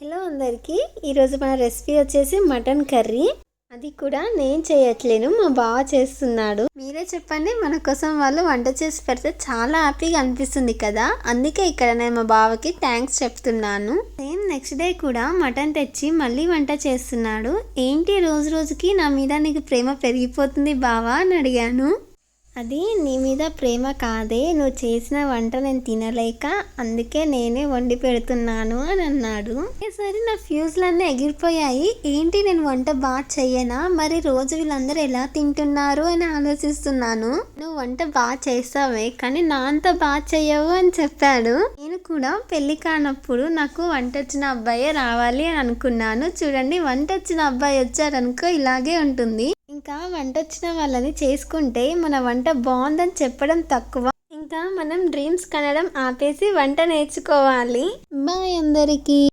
Hello అందరికీ ఈరోజు మన రెసిపీ వచ్చేసి మటన్ కర్రీ. అది కూడా నేను చేయట్లేను మా బావ చేస్తున్నాడు. మీరే చెప్పండి మన కోసం వాళ్ళు వంట చేసి పెడితే చాలా హ్యాపీగా అనిపిస్తుంది కదా? అందుకే ఇక్కడ నేను మా బావకి థ్యాంక్స్ చెప్తున్నాను. సేమ్ నెక్స్ట్ డే కూడా మటన్ తెచ్చి మళ్ళీ వంట చేస్తున్నాడు. ఏంటి రోజు రోజుకి నా మీద నీకు ప్రేమ పెరిగిపోతుంది బావా అని అడిగాను. అది నీ మీద ప్రేమ కాదే నువ్వు చేసిన వంట నేను తినలేక అందుకే నేనే వండి పెడుతున్నాను అని అన్నాడు. సరే నా ఫ్యూజ్లన్నీ ఎగిరిపోయాయి. ఏంటి నేను వంట బాగా చెయ్యనా మరి రోజు వీళ్ళందరూ ఎలా తింటున్నారు అని ఆలోచిస్తున్నాను. నువ్వు వంట బాగా చేస్తావే కానీ నా అంత బాగా చెయ్యవు అని చెప్పాడు. నేను కూడా పెళ్ళి కానప్పుడు నాకు వంట వచ్చిన అబ్బాయే రావాలి అని అనుకున్నాను. చూడండి వంట వచ్చిన అబ్బాయి వచ్చారనుకో ఇలాగే ఉంటుంది. ఇంకా వంట వచ్చిన వాళ్ళని చేసుకుంటే మన వంట బాగుందని చెప్పడం తక్కువ. ఇంకా మనం డ్రీమ్స్ కనడం ఆపేసి వంట నేర్చుకోవాలి. బాయ్ అందరికీ.